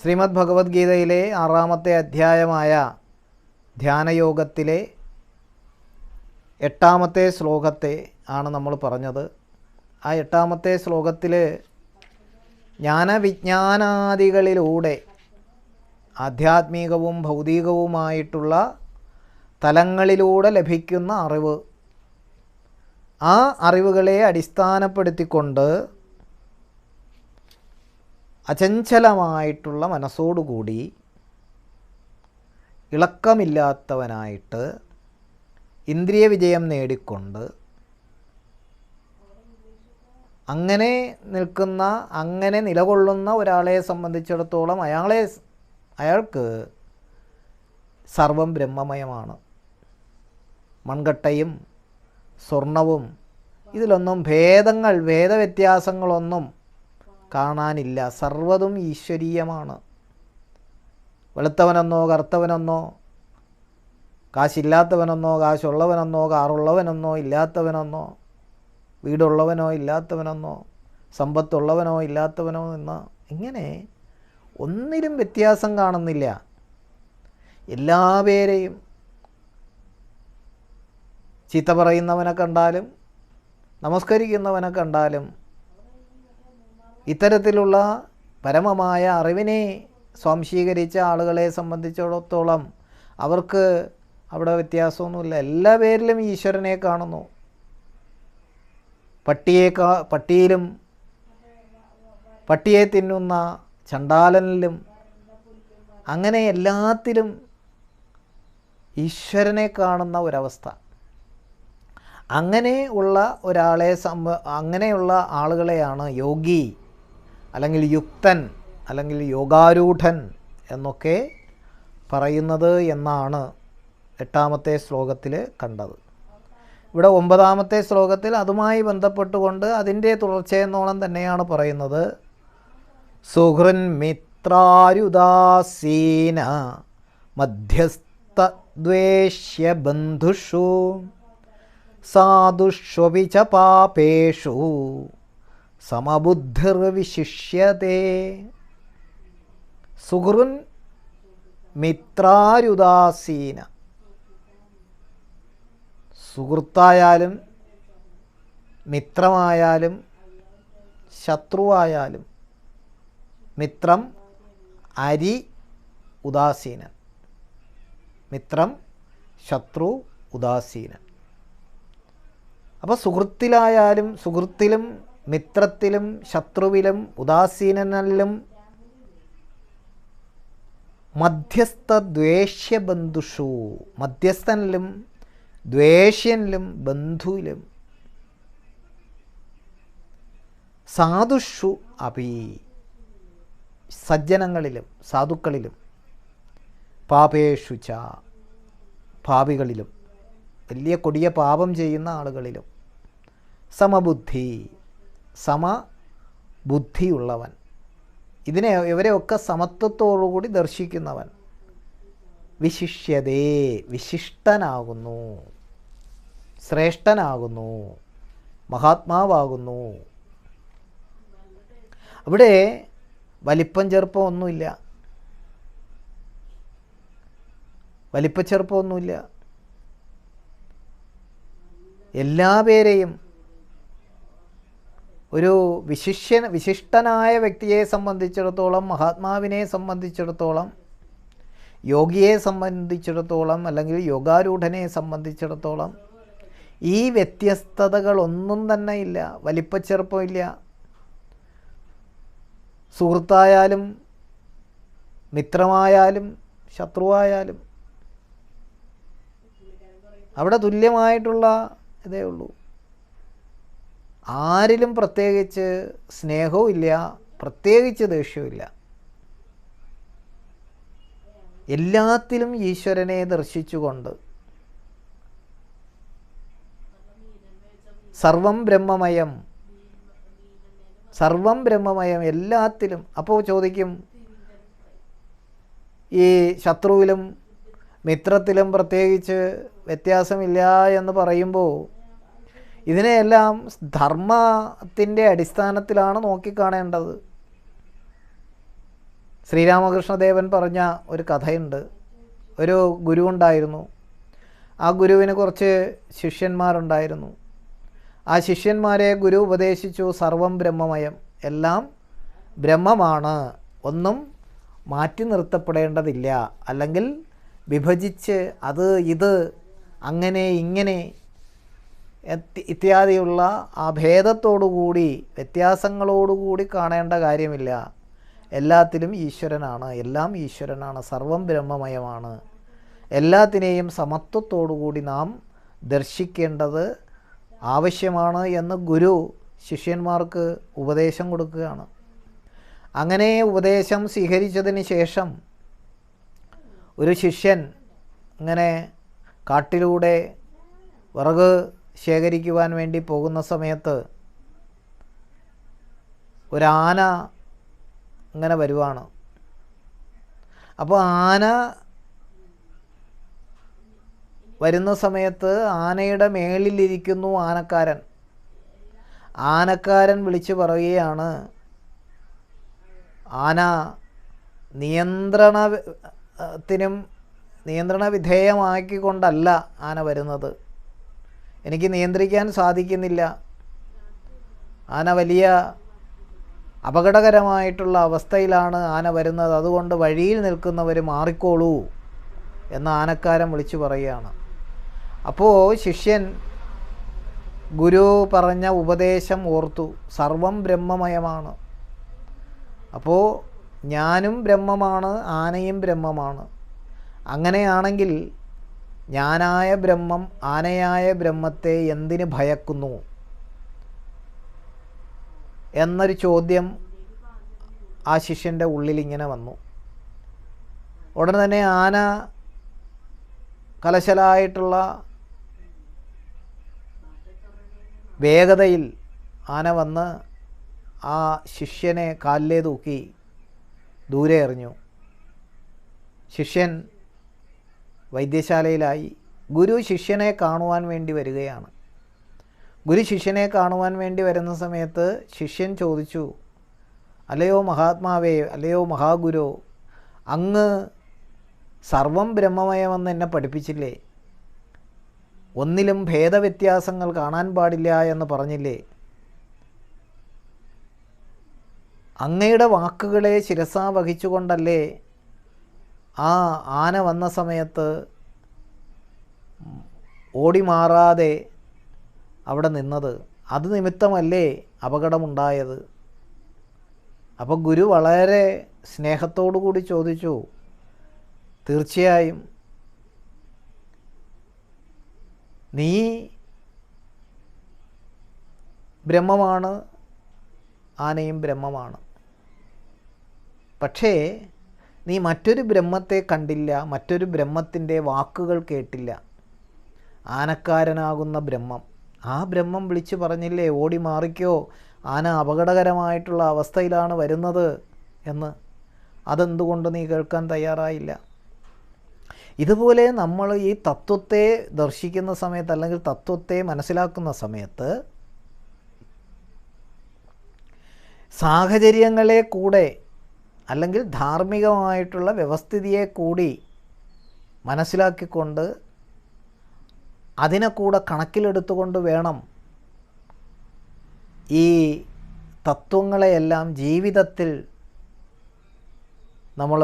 ശ്രീമദ് ഭഗവത്ഗീതയിലെ ആറാമത്തെ അധ്യായമായ ധ്യാനയോഗത്തിലെ എട്ടാമത്തെ ശ്ലോകത്തെ ആണ് നമ്മൾ പറഞ്ഞത്. ആ എട്ടാമത്തെ ശ്ലോകത്തിൽ ജ്ഞാനവിജ്ഞാനാദികളിലൂടെ ആധ്യാത്മികവും ഭൗതികവുമായിട്ടുള്ള തലങ്ങളിലൂടെ ലഭിക്കുന്ന അറിവ് ആ അറിവുകളെ അടിസ്ഥാനപ്പെടുത്തിക്കൊണ്ട് അചഞ്ചലമായിട്ടുള്ള മനസ്സോടുകൂടി ഇളക്കമില്ലാത്തവനായിട്ട് ഇന്ദ്രിയ വിജയം നേടിക്കൊണ്ട് അങ്ങനെ നിൽക്കുന്ന അങ്ങനെ നിലകൊള്ളുന്ന ഒരാളെ സംബന്ധിച്ചിടത്തോളം അയാളെ അയാൾക്ക് സർവം ബ്രഹ്മമയമാണ്. മൺകട്ടയും സ്വർണവും ഇതിലൊന്നും ഭേദങ്ങൾ ഭേദവ്യത്യാസങ്ങളൊന്നും കാണാനില്ല. സർവതും ഈശ്വരീയമാണ്. വെളുത്തവനെന്നോ കറുത്തവനെന്നോ കാശില്ലാത്തവനെന്നോ കാശുള്ളവനെന്നോ കാറുള്ളവനെന്നോ ഇല്ലാത്തവനെന്നോ വീടുള്ളവനോ ഇല്ലാത്തവനെന്നോ സമ്പത്തുള്ളവനോ ഇല്ലാത്തവനോ എന്ന് ഇങ്ങനെ ഒന്നിലും വ്യത്യാസം കാണുന്നില്ല. എല്ലാ പേരെയും ചീത്ത പറയുന്നവനെ കണ്ടാലും നമസ്കരിക്കുന്നവനെ കണ്ടാലും ഇത്തരത്തിലുള്ള പരമമായ അറിവിനെ സ്വാംശീകരിച്ച ആളുകളെ സംബന്ധിച്ചിടത്തോളം അവർക്ക് അവിടെ വ്യത്യാസമൊന്നുമില്ല. എല്ലാ പേരിലും ഈശ്വരനെ കാണുന്നു. പട്ടിയെ പട്ടിയിലും പട്ടിയെ തിന്നുന്ന ചണ്ടാലനിലും അങ്ങനെ എല്ലാത്തിലും ഈശ്വരനെ കാണുന്ന ഒരവസ്ഥ. അങ്ങനെ ഉള്ള ഒരാളെ സംബ അങ്ങനെയുള്ള ആളുകളെയാണ് യോഗി അല്ലെങ്കിൽ യുക്തൻ അല്ലെങ്കിൽ യോഗാരൂഢൻ എന്നൊക്കെ പറയുന്നത് എന്നാണ് എട്ടാമത്തെ ശ്ലോകത്തിൽ കണ്ടത്. ഇവിടെ ഒമ്പതാമത്തെ ശ്ലോകത്തിൽ അതുമായി ബന്ധപ്പെട്ടുകൊണ്ട് അതിന്റെ തുടർച്ചയെന്നോളം തന്നെയാണ് പറയുന്നത്. സുഹൃൻ മിത്രാരുദാസീന മധ്യസ്ഥദ്വേഷ്യ ബന്ധുഷു സാധുഷ്വപി പാപേഷു. സമബുദ്ധിർവിശിഷ്യത്തെ സുഹൃൻ മിത്രാരുദാസീന. സുഹൃത്തായാലും മിത്രമായാലും ശത്രുവായാലും മിത്രം അരി ഉദാസീനൻ. മിത്രം ശത്രു ഉദാസീനൻ. അപ്പോൾ സുഹൃത്തിലായാലും സുഹൃത്തിലും മിത്രത്തിലും ശത്രുവിലും ഉദാസീനനിലും മധ്യസ്ഥ ദ്വേഷ്യബന്ധുഷു മധ്യസ്ഥനിലും ദ്വേഷ്യനിലും ബന്ധുവിലും സാധുഷു അപി സജ്ജനങ്ങളിലും സാധുക്കളിലും പാപേഷു ച പാപികളിലും വലിയ കൊടിയ പാപം ചെയ്യുന്ന ആളുകളിലും സമബുദ്ധി സമബുദ്ധിയുള്ളവൻ. ഇതിനെ ഇവരെയൊക്കെ സമത്വത്തോടുകൂടി ദർശിക്കുന്നവൻ. വിശിഷ്യതേ വിശിഷ്ടനാകുന്നു. ശ്രേഷ്ഠനാകുന്നു. മഹാത്മാവാകുന്നു. അവിടെ വലിപ്പം ചെറുപ്പം ഒന്നുമില്ല വലിപ്പച്ചെറുപ്പമൊന്നുമില്ല എല്ലാ പേരെയും ഒരു വിശിഷ്യ വിശിഷ്ടനായ വ്യക്തിയെ സംബന്ധിച്ചിടത്തോളം മഹാത്മാവിനെ സംബന്ധിച്ചിടത്തോളം യോഗിയെ സംബന്ധിച്ചിടത്തോളം അല്ലെങ്കിൽ യോഗാരൂഢനെ സംബന്ധിച്ചിടത്തോളം ഈ വ്യത്യസ്തതകളൊന്നും തന്നെ ഇല്ല. വലിപ്പച്ചെറുപ്പമില്ല സുഹൃത്തായാലും മിത്രമായാലും ശത്രുവായാലും. അവിടെ തുല്യമായിട്ടുള്ള ഇതേ ഉള്ളൂ. ആരിലും പ്രത്യേകിച്ച് സ്നേഹവും ഇല്ല പ്രത്യേകിച്ച് ദേഷ്യവും ഇല്ല. എല്ലാത്തിലും ഈശ്വരനെ ദർശിച്ചുകൊണ്ട് സർവം ബ്രഹ്മമയം സർവം ബ്രഹ്മമയം എല്ലാത്തിലും. അപ്പോൾ ചോദിക്കും ഈ ശത്രുവിലും മിത്രത്തിലും പ്രത്യേകിച്ച് വ്യത്യാസമില്ല എന്ന് പറയുമ്പോൾ ഇതിനെയെല്ലാം ധർമ്മത്തിന്റെ അടിസ്ഥാനത്തിലാണ് നോക്കിക്കാണേണ്ടത്. ശ്രീരാമകൃഷ്ണദേവൻ പറഞ്ഞ ഒരു കഥയുണ്ട്. ഒരു ഗുരു ഉണ്ടായിരുന്നു ആ ഗുരുവിന് കുറച്ച് ശിഷ്യന്മാരുണ്ടായിരുന്നു. ആ ശിഷ്യന്മാരെ ഗുരു ഉപദേശിച്ചു സർവം ബ്രഹ്മമയം. എല്ലാം ബ്രഹ്മമാണ്. ഒന്നും മാറ്റി നിർത്തപ്പെടേണ്ടതില്ല. അല്ലെങ്കിൽ വിഭജിച്ച് അത് ഇത് അങ്ങനെ ഇങ്ങനെ ഇത്യാദിയുള്ള ആ ഭേദത്തോടുകൂടി വ്യത്യാസങ്ങളോടുകൂടി കാണേണ്ട കാര്യമില്ല. എല്ലാത്തിലും ഈശ്വരനാണ്. എല്ലാം ഈശ്വരനാണ്. സർവം ബ്രഹ്മമയമാണ്. എല്ലാത്തിനെയും സമത്വത്തോടുകൂടി നാം ദർശിക്കേണ്ടത് ആവശ്യമാണ് എന്ന് ഗുരു ശിഷ്യന്മാർക്ക് ഉപദേശം കൊടുക്കുകയാണ്. അങ്ങനെ ഉപദേശം സ്വീകരിച്ചതിന് ശേഷം ഒരു ശിഷ്യൻ ഇങ്ങനെ കാട്ടിലൂടെ വിറക് ശേഖരിക്കുവാൻ വേണ്ടി പോകുന്ന സമയത്ത് ഒരാന ഇങ്ങനെ വരുവാണ്. അപ്പോൾ ആന വരുന്ന സമയത്ത് ആനയുടെ മേളിലിരിക്കുന്നു ആനക്കാരൻ. ആനക്കാരൻ വിളിച്ചു പറയുകയാണ് ആന നിയന്ത്രണത്തിനും നിയന്ത്രണ വിധേയമാക്കിക്കൊണ്ടല്ല ആന വരുന്നത്. എനിക്ക് നിയന്ത്രിക്കാൻ സാധിക്കുന്നില്ല. ആന വലിയ അപകടകരമായിട്ടുള്ള അവസ്ഥയിലാണ് ആന വരുന്നത്. അതുകൊണ്ട് വഴിയിൽ നിൽക്കുന്നവർ മാറിക്കോളൂ എന്ന് ആനക്കാരൻ വിളിച്ചു പറയുകയാണ്. അപ്പോൾ ശിഷ്യൻ ഗുരു പറഞ്ഞ ഉപദേശം ഓർത്തു. സർവം ബ്രഹ്മമയമാണ്. അപ്പോൾ ഞാനും ബ്രഹ്മമാണ് ആനയും ബ്രഹ്മമാണ്. അങ്ങനെയാണെങ്കിൽ ഞാനായ ബ്രഹ്മം ആനയായ ബ്രഹ്മത്തെ എന്തിന് ഭയക്കുന്നു? എന്നൊരു ചോദ്യം ആ ശിഷ്യന്റെ ഉള്ളിൽ ഇങ്ങനെ വന്നു. ഉടൻ തന്നെ ആന കലശലായിട്ടുള്ള വേഗതയിൽ ആന വന്ന് ആ ശിഷ്യനെ കാലിലേ തൂക്കി ദൂരെ എറിഞ്ഞു. ശിഷ്യൻ വൈദ്യശാലയിലായി ഗുരു ശിഷ്യനെ കാണുവാൻ വേണ്ടി വരികയാണ്. ഗുരു ശിഷ്യനെ കാണുവാൻ വേണ്ടി വരുന്ന സമയത്ത് ശിഷ്യൻ ചോദിച്ചു അല്ലയോ മഹാത്മാവേ അല്ലയോ മഹാഗുരു അങ്ങ് സർവം ബ്രഹ്മമയമെന്ന് എന്നെ പഠിപ്പിച്ചില്ലേ? ഒന്നിലും ഭേദവ്യത്യാസങ്ങൾ കാണാൻ പാടില്ല എന്ന് പറഞ്ഞില്ലേ? അങ്ങയുടെ വാക്കുകളെ ശിരസാ വഹിച്ചുകൊണ്ടല്ലേ ആ ആന വന്ന സമയത്ത് ഓടി മാറാതെ അവിടെ നിന്നത് അത് നിമിത്തമല്ലേ അപകടമുണ്ടായത്? അപ്പോൾ ഗുരു വളരെ സ്നേഹത്തോടു കൂടി ചോദിച്ചു തീർച്ചയായും നീ ബ്രഹ്മമാണ് ആനയും ബ്രഹ്മമാണ്. പക്ഷേ നീ മറ്റൊരു ബ്രഹ്മത്തെ കണ്ടില്ല മറ്റൊരു ബ്രഹ്മത്തിന്റെ വാക്കുകൾ കേട്ടില്ല. ആനക്കാരനാകുന്ന ബ്രഹ്മം. ആ ബ്രഹ്മം വിളിച്ചു പറഞ്ഞില്ലേ ഓടി മാറിക്കോ ആന അപകടകരമായിട്ടുള്ള അവസ്ഥയിലാണ് വരുന്നത് എന്ന്. അതെന്തുകൊണ്ട് നീ കേൾക്കാൻ തയ്യാറായില്ല? ഇതുപോലെ നമ്മൾ ഈ തത്വത്തെ ദർശിക്കുന്ന സമയത്ത് അല്ലെങ്കിൽ തത്വത്തെ മനസ്സിലാക്കുന്ന സമയത്ത് സാഹചര്യങ്ങളെ കൂടെ അല്ലെങ്കിൽ ധാർമ്മികമായിട്ടുള്ള വ്യവസ്ഥിതിയെ കൂടി മനസ്സിലാക്കിക്കൊണ്ട് അതിനെ കൂടെ കണക്കിലെടുത്തുകൊണ്ട് വേണം ഈ തത്വങ്ങളെയെല്ലാം ജീവിതത്തിൽ നമ്മൾ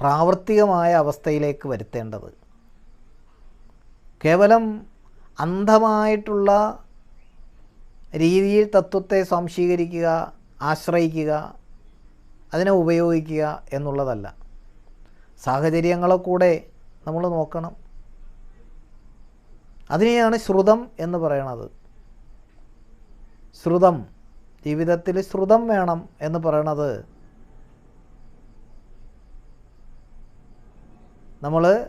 പ്രാവർത്തികമായ അവസ്ഥയിലേക്ക് വരുത്തേണ്ടത്. കേവലം അന്ധമായിട്ടുള്ള രീതിയിൽ തത്വത്തെ സംശീകരിക്കുക ആശ്രയിക്കുക അതിനെ ഉപയോഗിക്കുക എന്നുള്ളതല്ല. സാഹചര്യങ്ങളെ കൂടെ നമ്മൾ നോക്കണം. അതിനെയാണ് ശ്രുതം എന്ന് പറയണത്. ശ്രുതം ജീവിതത്തിൽ ശ്രുതം വേണം എന്ന് പറയണത് നമ്മൾ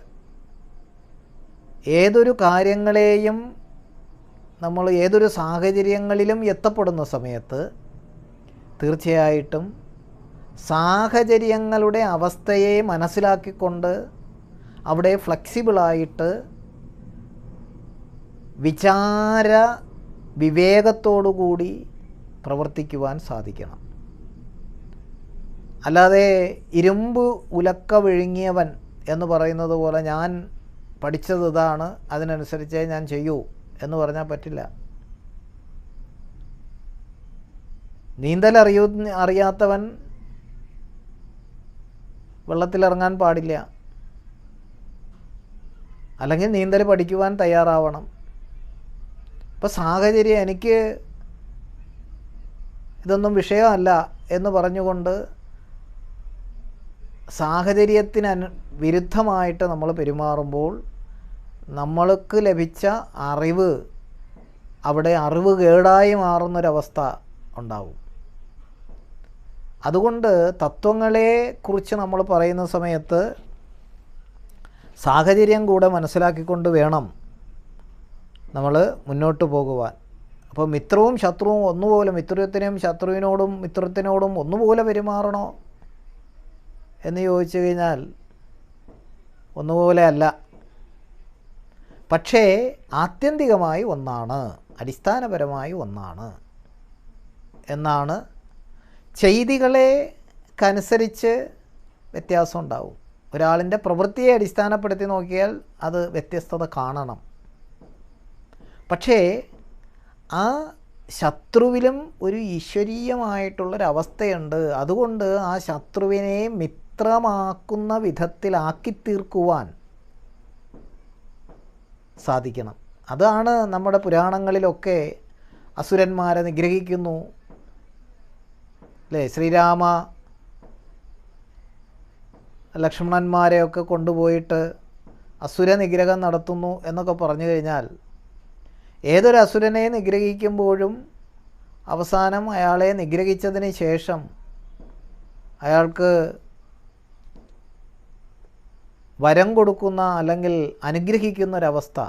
ഏതൊരു കാര്യങ്ങളെയും നമ്മൾ ഏതൊരു സാഹചര്യങ്ങളിലും എത്തപ്പെടുന്ന സമയത്ത് തീർച്ചയായിട്ടും സാഹചര്യങ്ങളുടെ അവസ്ഥയെ മനസ്സിലാക്കിക്കൊണ്ട് അവിടെ ഫ്ലെക്സിബിളായിട്ട് വിചാര വിവേകത്തോടുകൂടി പ്രവർത്തിക്കുവാൻ സാധിക്കണം. അല്ലാതെ ഇരുമ്പ് ഉലക്ക വിഴുങ്ങിയവൻ എന്ന് പറയുന്നത് പോലെ ഞാൻ പഠിച്ചത് ഇതാണ് അതിനനുസരിച്ചേ ഞാൻ ചെയ്യൂ എന്ന് പറഞ്ഞാൽ പറ്റില്ല. നീന്തൽ അറിയൂ അറിയാത്തവൻ വെള്ളത്തിലിറങ്ങാൻ പാടില്ല. അല്ലെങ്കിൽ നീന്തൽ പഠിക്കുവാൻ തയ്യാറാവണം. ഇപ്പോൾ സാഹചര്യം എനിക്ക് ഇതൊന്നും വിഷയമല്ല എന്ന് പറഞ്ഞുകൊണ്ട് സാഹചര്യത്തിന് അനു വിരുദ്ധമായിട്ട് നമ്മൾ പെരുമാറുമ്പോൾ നമ്മൾക്ക് ലഭിച്ച അറിവ് അവിടെ അറിവ് കേടായി മാറുന്നൊരവസ്ഥ ഉണ്ടാവും. അതുകൊണ്ട് തത്വങ്ങളെ കുറിച്ച് നമ്മൾ പറയുന്ന സമയത്ത് സാഹചര്യം കൂടെ മനസ്സിലാക്കിക്കൊണ്ട് വേണം നമ്മൾ മുന്നോട്ട് പോകുവാൻ. അപ്പോൾ മിത്രവും ശത്രുവും ഒന്നുപോലെ മിത്രത്തിനും ശത്രുവിനോടും മിത്രത്തിനോടും ഒന്നുപോലെ പെരുമാറണോ എന്ന് ചോദിച്ചു കഴിഞ്ഞാൽ ഒന്നുപോലെ അല്ല. പക്ഷേ ആത്യന്തികമായി ഒന്നാണ് അടിസ്ഥാനപരമായി ഒന്നാണ് എന്നാണ് ചെയ്തികളെ കനുസരിച്ച് വ്യത്യാസം ഉണ്ടാവും. ഒരാളിന്റെ പ്രവൃത്തിയെ അടിസ്ഥാനപ്പെടുത്തി നോക്കിയാൽ അത് വ്യത്യസ്തത കാണണം. പക്ഷേ ആ ശത്രുവിലും ഒരു ഈശ്വരീയമായിട്ടുള്ളൊരവസ്ഥയുണ്ട്. അതുകൊണ്ട് ആ ശത്രുവിനെ മിത്രമാക്കുന്ന വിധത്തിലാക്കി തീർക്കുവാൻ സാധിക്കണം. അതാണ് നമ്മുടെ പുരാണങ്ങളിലൊക്കെ അസുരന്മാരെ നിഗ്രഹിക്കുന്നു. അല്ലേ? ശ്രീരാമ ലക്ഷ്മണന്മാരെയൊക്കെ കൊണ്ടുപോയിട്ട് അസുര നിഗ്രഹം നടത്തുന്നു എന്നൊക്കെ പറഞ്ഞു കഴിഞ്ഞാൽ ഏതൊരു അസുരനെ നിഗ്രഹിക്കുമ്പോഴും അവസാനം അയാളെ നിഗ്രഹിച്ചതിന് ശേഷം അയാൾക്ക് വരം കൊടുക്കുന്ന അല്ലെങ്കിൽ അനുഗ്രഹിക്കുന്ന ഒരവസ്ഥ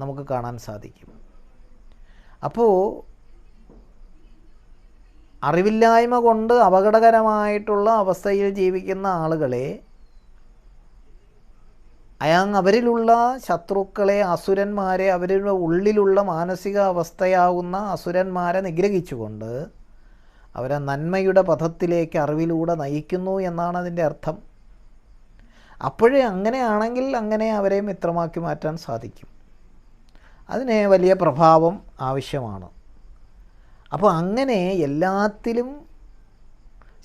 നമുക്ക് കാണാൻ സാധിക്കും. അപ്പോൾ അറിവില്ലായ്മ കൊണ്ട് അപകടകരമായിട്ടുള്ള അവസ്ഥയിൽ ജീവിക്കുന്ന ആളുകളെ അയാ അവരിലുള്ള ശത്രുക്കളെ അസുരന്മാരെ അവരുടെ ഉള്ളിലുള്ള മാനസിക അവസ്ഥയാവുന്ന അസുരന്മാരെ നിഗ്രഹിച്ചുകൊണ്ട് അവരെ നന്മയുടെ പഥത്തിലേക്ക് അറിവിലൂടെ നയിക്കുന്നു എന്നാണ് അതിന്റെ അർത്ഥം. അപ്പോഴേ അങ്ങനെയാണെങ്കിൽ അങ്ങനെ അവരെ മിത്രമാക്കി മാറ്റാൻ സാധിക്കും. അതിന് വലിയ പ്രഭാവം ആവശ്യമാണ്. അപ്പോൾ അങ്ങനെ എല്ലാത്തിലും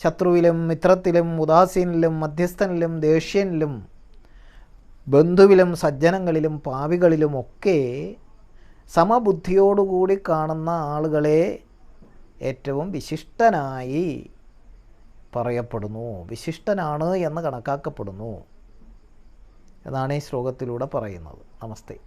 ശത്രുവിലും മിത്രത്തിലും ഉദാസീനിലും മധ്യസ്ഥനിലും ദേഷ്യനിലും ബന്ധുവിലും സജ്ജനങ്ങളിലും പാവികളിലുമൊക്കെ സമബുദ്ധിയോടുകൂടി കാണുന്ന ആളുകളെ ഏറ്റവും വിശിഷ്ടനായി പറയപ്പെടുന്നു. വിശിഷ്ടനാണ് എന്ന് കണക്കാക്കപ്പെടുന്നു. എന്നാണ് ഈ ശ്ലോകത്തിലൂടെ പറയുന്നത്. നമസ്തേ.